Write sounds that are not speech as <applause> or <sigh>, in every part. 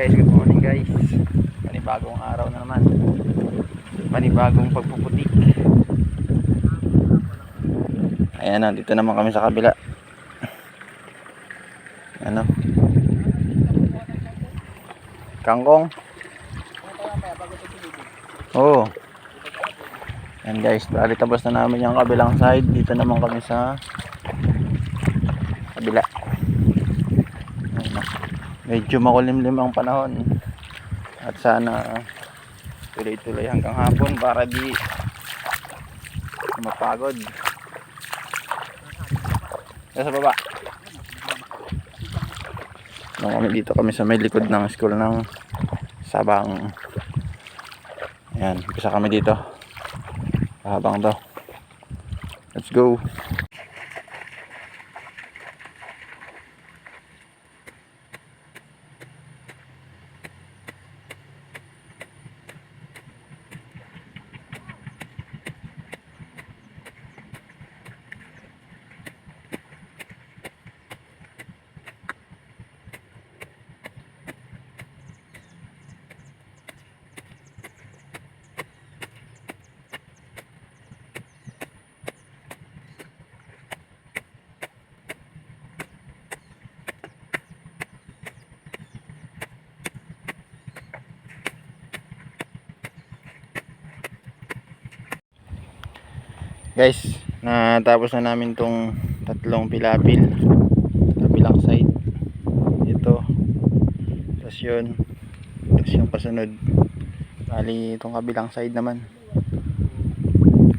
guys, good morning guys. Panibagong araw na naman. Panibagong pagpuputik. Ayan na, dito naman kami sa kabila. Ano? Kangkong? Oo. Yan guys, bali na namin yung kabilang side. Dito naman kami sa kabila. Ayan. Medyo makulimlim ang panahon. At sana tuloy-tuloy hanggang hapon para di mapagod. Nasa baba. Nung kami dito kami sa may likod ng school ng Sabang. Ayan, isa kami dito. Habang to. Let's go. Guys, natapos na namin tong tatlong pilapil. Kabilang side. Ito. Tapos yun. Tapos yung pasunod. Bali, itong kabilang side naman.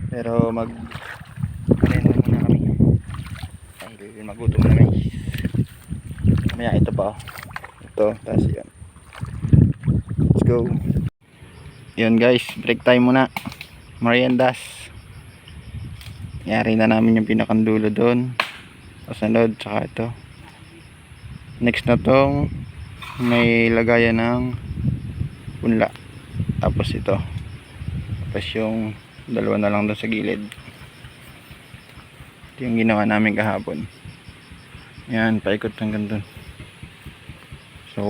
Pero mag Merenda muna kami. Dahil magutom na guys. Mamaya ito pa oh. Ito, tapos yun. Let's go. Yun guys, break time muna. Meriendas. Yari na namin yung pinakandulo doon. Kasunod, tsaka ito. Next na tong may lagayan ng punla. Tapos ito. Tapos yung dalawa na lang doon sa gilid. Ito yung ginawa namin kahapon. Yan, paikot hanggang doon. So,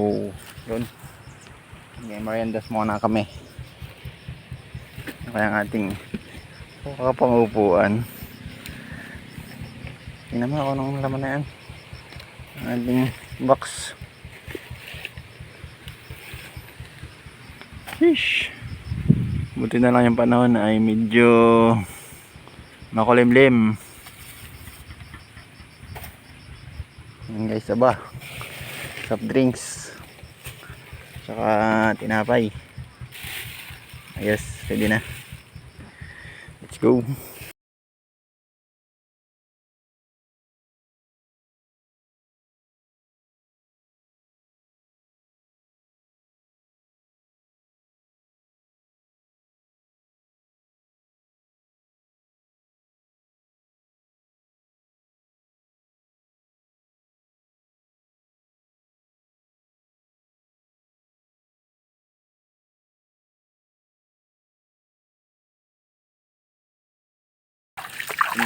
yun. May meriendas muna kami. Kaya ang ating kapangupuan. Tingnan mo ako ng laman na yan. Ang ating box. Fish. Buti na lang yung panahon ay medyo makulimlim. Yan guys, aba. Soft drinks. Saka tinapay. Ayos, ready na. Let's go.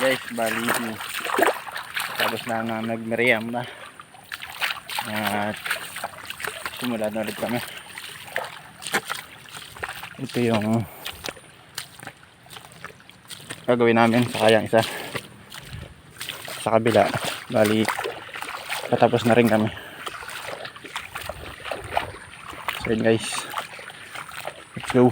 Guys, bali. Tapos na na nagmeriam na. At simula na ulit kami. Ito yung gagawin namin sa kayang isa. Sa kabila. Bali patapos na rin kami. So yun guys. Let's go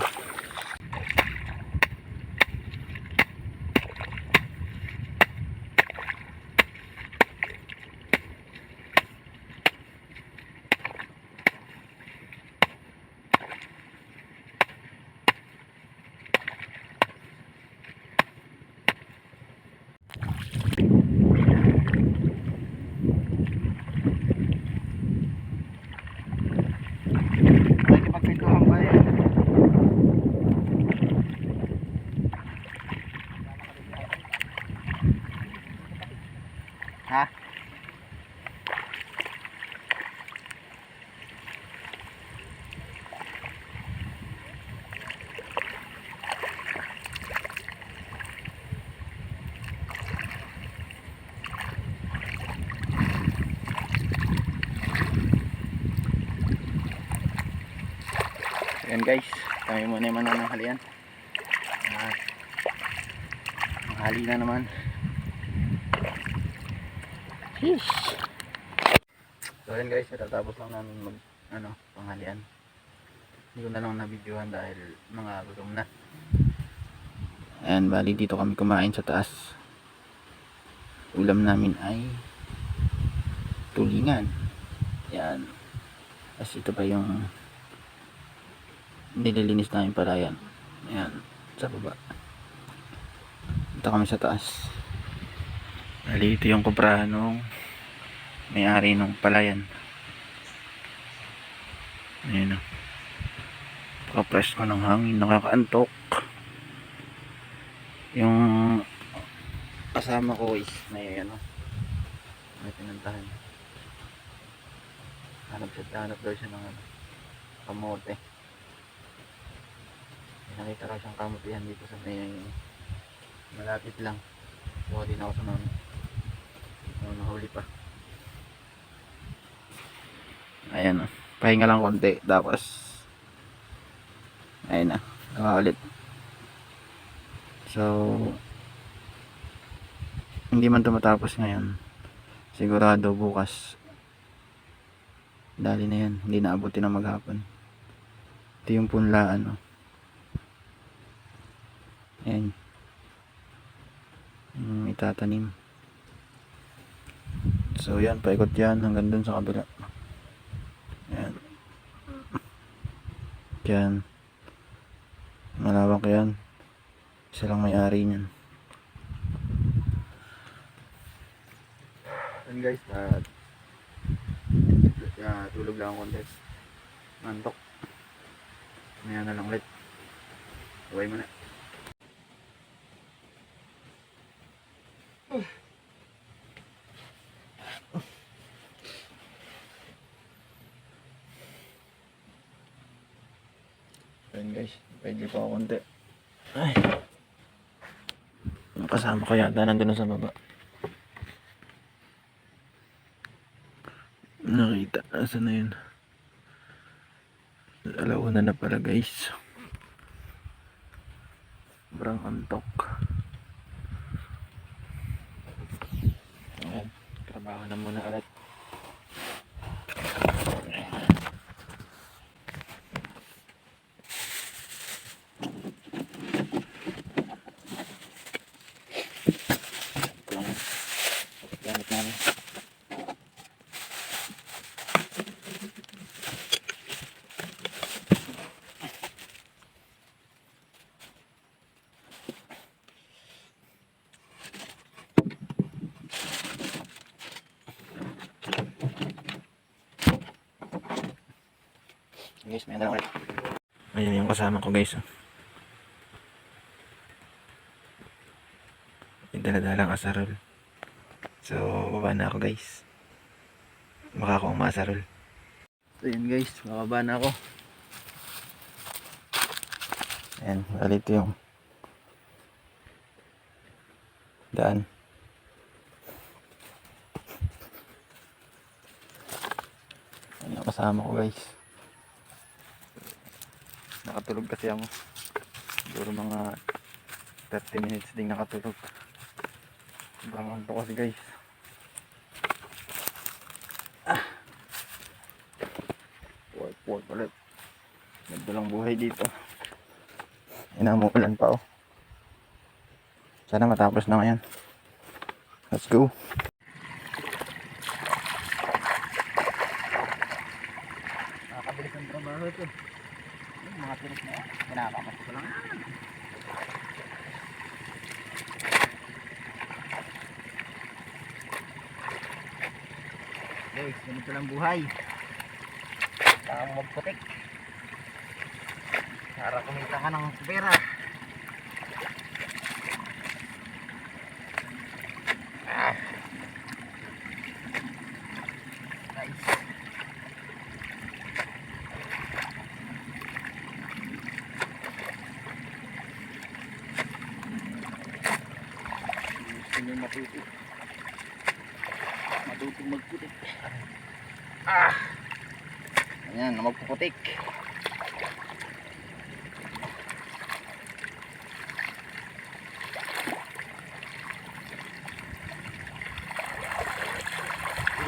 Yan guys, kami muna yung manananghalian. At Hali na naman. Sheesh. So yan guys, natatapos lang namin mag ano, panghalian. Hindi ko na lang na-videohan dahil mga gutom na. Ayan, bali dito kami kumain sa taas. Ulam namin ay tulingan. Yan. Tapos ito pa yung nililinis namin palayan. Ayan, sa baba. Dito kami sa taas. Bali, ito yung kubrahan nung may-ari nung palayan. Ayan o. Pakapress ko ng hangin. Nakakaantok. Yung kasama ko is may ano may pinuntahan. Hanap siya, hanap daw siya ng ano, kamote. Nakita raw siyang kamutihan dito sa may malapit lang. Kuha din ako sa mga mga nahuli pa. Ayan o. Pahinga lang konti. Tapos ayun na. Gawa ulit. So hindi man tumatapos ngayon. Sigurado bukas dali na yan. Hindi na maghapon. Ito yung punlaan. Oh. Ayan. Yung itatanim. So yan, paikot yan hanggang dun sa kabila. Yan. Yan. Malawak yan. Isa lang may-ari niyan. Yan guys, at uh, tulog lang ako konti. Mantok. Maya na lang ulit. Huwag mo guys, pwede pa ako konti. Ay. Kasama ko yata nandun na sa baba. Nakita, nasa na yun? Alauna na pala guys. Sobrang antok. Ayan, trabaho na muna ulit. Ito ang gamit namin. Ulit. Ayan yung kasama ko guys. oh. May daladalang asarol. So, baba na ako guys. Baka ako ang masarol. So yun guys, bababa na ako. Ayan, bali ito yung daan. Ayan yung kasama ko guys. Nakatulog kasi ako. Siguro mga 30 minutes din nakatulog. Sobrang antok kasi guys. Ah. Work, work ulit. Nagdalang buhay dito. Inamuulan pa oh. Sana matapos na ngayon. Let's go. Nakakabilis ang trabaho ito. Yung mga tiris kinakamas ko lang. Guys, ganito lang buhay. Kailangan mo magputik. Para kumita ka ng pera. may matuto matuto magputik ah! Ayan na magpuputik.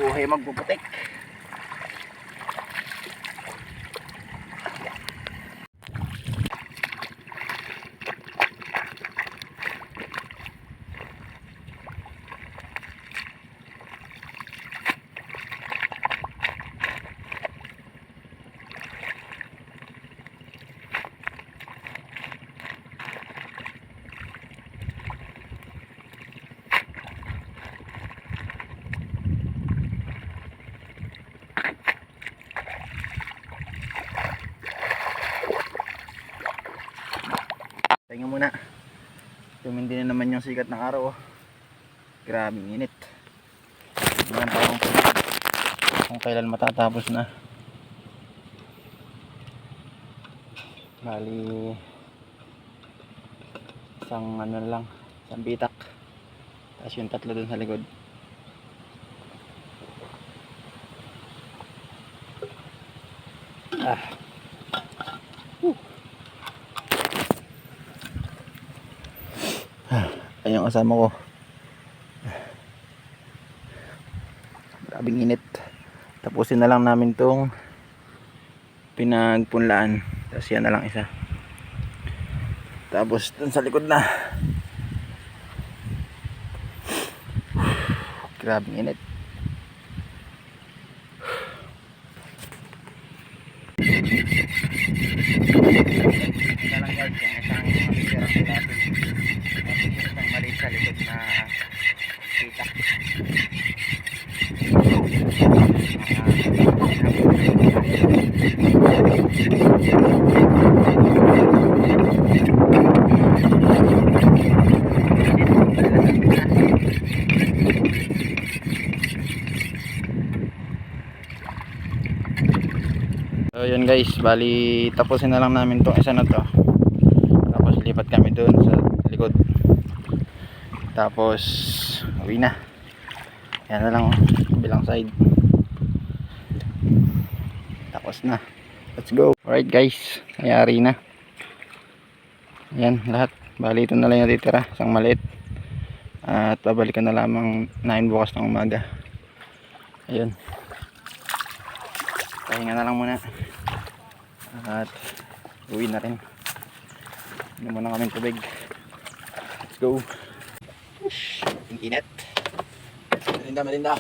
Buhay magpuputik. Tumindi na naman yung sikat ng araw. Oh. Grabing init. Tingnan pa kung, kung kailan matatapos na. Bali isang ano lang, isang bitak. Tapos yung tatlo dun sa likod. Ah. Yung kasama ko. Grabing init. Tapusin na lang namin tong pinagpunlaan. Tapos yan na lang isa. Tapos dun sa likod na. Grabing init. Ito lang guys, yung isang malitirang tilapia. Tapos yung isang maliit sa likod na kita. So yun guys, bali tapusin na lang namin tong isa na to. Tapos lipat kami doon sa likod. Tapos uwi na. Yan na lang oh, bilang side. Tapos na. Let's go. Alright guys, nangyari na. Yan lahat. Bali ito na lang natitira, isang maliit. At babalikan na lamang namin bukas ng umaga. Ayun. Pahinga na lang muna. At uwi na rin. Inom muna kami tubig. Let's go. Ang init. Malinda, malinda.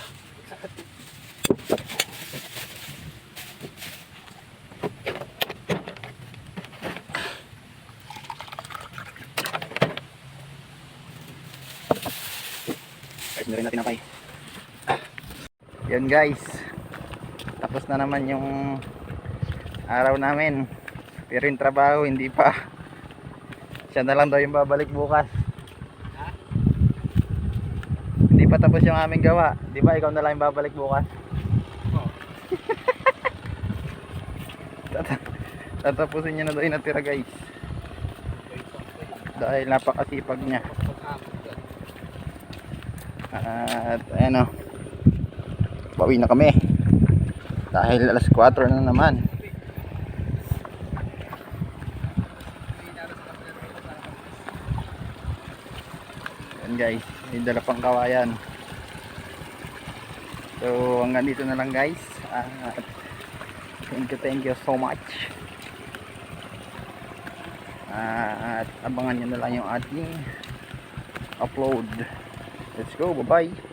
Guys, na rin natin napay. Yun guys. Tapos na naman yung araw namin. Pero yung trabaho hindi pa. Siya na lang daw yung babalik bukas. Hindi pa tapos yung aming gawa. Di ba ikaw na lang babalik bukas? <laughs> Tata- Tatapusin niya na yung natira guys. Dahil napakasipag niya. At ayan o. Bawi na kami. Dahil alas 4 na naman. Yan guys, may dala pang kawayan. So hanggang dito na lang guys. At thank you, thank you so much. at abangan nyo na lang yung ating upload. Let's go, bye bye.